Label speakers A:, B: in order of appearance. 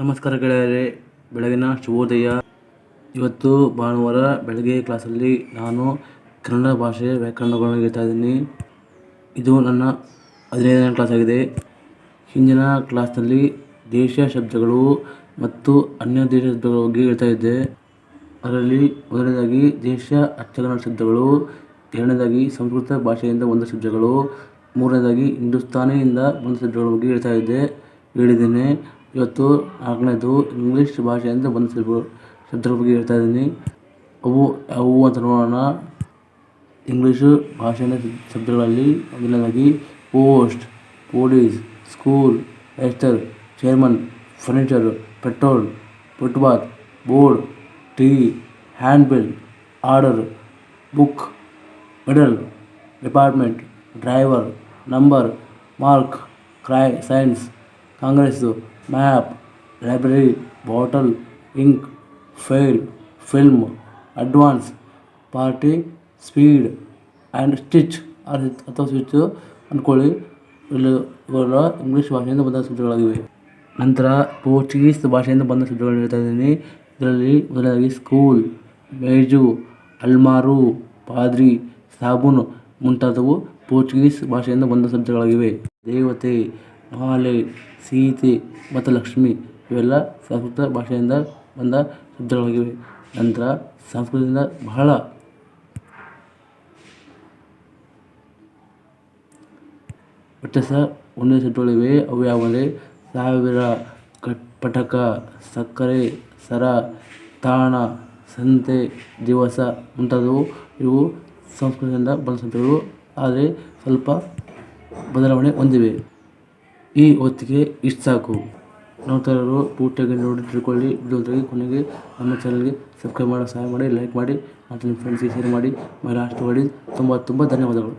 A: ನಮಸ್ಕಾರ ಗೆಳೆಯರೇ, ಬೆಳಗಿನ ಶುಭೋದಯ. ಇವತ್ತು ಭಾನುವಾರ ಬೆಳಗ್ಗೆ ಕ್ಲಾಸಲ್ಲಿ ನಾನು ಕನ್ನಡ ಭಾಷೆಯ ವ್ಯಾಕರಣಗಳನ್ನು ಹೇಳ್ತಾ ಇದ್ದೀನಿ. ಇದು ನನ್ನ ಹದಿನೈದನೇ ಕ್ಲಾಸ್ ಆಗಿದೆ. ಹಿಂದಿನ ಕ್ಲಾಸ್ನಲ್ಲಿ ದೇಶೀಯ ಶಬ್ದಗಳು ಮತ್ತು ಅನ್ಯ ದೇಶ ಶಬ್ದಗಳ ಬಗ್ಗೆ ಹೇಳ್ತಾ ಇದ್ದೆ. ಅದರಲ್ಲಿ ಮೊದಲನೇದಾಗಿ ದೇಶೀಯ ಅಚ್ಚಕನ್ನಡ ಶಬ್ದಗಳು, ಎರಡನೇದಾಗಿ ಸಂಸ್ಕೃತ ಭಾಷೆಯಿಂದ ಒಂದು ಶಬ್ದಗಳು, ಮೂರನೇದಾಗಿ ಹಿಂದೂಸ್ತಾನಿಯಿಂದ ಒಂದು ಶಬ್ದಗಳ ಬಗ್ಗೆ ಹೇಳ್ತಾ ಇದ್ದೆ. ಹೇಳಿದ್ದೇನೆ. ಇವತ್ತು ನಾಲ್ಕನೇದು ಇಂಗ್ಲೀಷ್ ಭಾಷೆಯಿಂದ ಬಂದ ಶಬ್ದಗಳು ಶಬ್ದಗಳ ಬಗ್ಗೆ ಹೇಳ್ತಾ ಇದ್ದೀನಿ. ಅವು ಅವು ಅಂತ ನೋಡೋಣ. ಇಂಗ್ಲೀಷು ಭಾಷೆಯ ಶಬ್ದಗಳಲ್ಲಿ ಮೊದಲನೇದಾಗಿ post, police, school ester chairman, furniture, petrol footpath board, tea, handbill, order, book, medal, department, driver, number, mark, cry, science, Congress map, library, bottle, ink, file, film, advance, party, speed and stitch ಅಥವಾ switch ಅಂದ್ಕೊಳ್ಳಿ ಇಲ್ಲಿ English ಭಾಷೆಯಿಂದ ಬಂದ ಶಬ್ದಗಳಾಗಿವೆ. ನಂತರ Portuguese ಭಾಷೆಯಿಂದ ಬಂದ ಶಬ್ದಗಳನ್ನು ಹೇಳ್ತಾ ಇದ್ದೀನಿ. ಇದರಲ್ಲಿ ಮೊದಲಾಗಿ ಸ್ಕೂಲ್, ಮೇಜು, ಅಲ್ಮಾರು, ಪಾದ್ರಿ, ಸಾಬೂನು ಮುಂತಾದವು ಪೋರ್ಚುಗೀಸ್ ಭಾಷೆಯಿಂದ ಬಂದ ಶಬ್ದಗಳಾಗಿವೆ. ದೇವತೆ ಮಾಲೆ ಸೀತೆ ಮತ್ತು ಲಕ್ಷ್ಮಿ ಇವೆಲ್ಲ ಸಂಸ್ಕೃತ ಭಾಷೆಯಿಂದ ಬಂದ ಶಬ್ದಗಳಾಗಿವೆ. ನಂತರ ಸಂಸ್ಕೃತದಿಂದ ಬಹಳ ವ್ಯತ್ಯಾಸ ಒಂದೇ ಶಬ್ದಗಳಿವೆ. ಅವು ಯಾವುದೇ ಸಾವಿರ, ಕಟ್, ಪಟಕ, ಸಕ್ಕರೆ, ಸರ, ತಾಣ, ಸಂತೆ, ದಿವಸ ಮುಂತಾದವು ಇವು ಸಂಸ್ಕೃತದಿಂದ ಬಂದ ಶಬ್ದಗಳು. ಆದರೆ ಸ್ವಲ್ಪ ಬದಲಾವಣೆ ಹೊಂದಿವೆ. ಈ ಹೊತ್ತಿಗೆ ಇಷ್ಟು ಸಾಕು. ನೋಡ್ತಾ ಇರೋರು ಪೂರ್ತಿಯಾಗಿ ನೋಡಿ ತಿಳ್ಕೊಳ್ಳಿ ಕೊನೆಗೆ ನಮ್ಮ ಚಾನಲ್ಗೆ ಸಬ್ಸ್ಕ್ರೈಬ್ ಮಾಡೋ ಸಹಾಯ ಮಾಡಿ ಲೈಕ್ ಮಾಡಿ, ಮತ್ತು ನಿಮ್ಮ ಫ್ರೆಂಡ್ಸಿಗೆ ಶೇರ್ ಮಾಡಿ. ಮೈ ಲಾಸ್ಟ್ ಮಾಡಿ ತುಂಬ ತುಂಬ ಧನ್ಯವಾದಗಳು.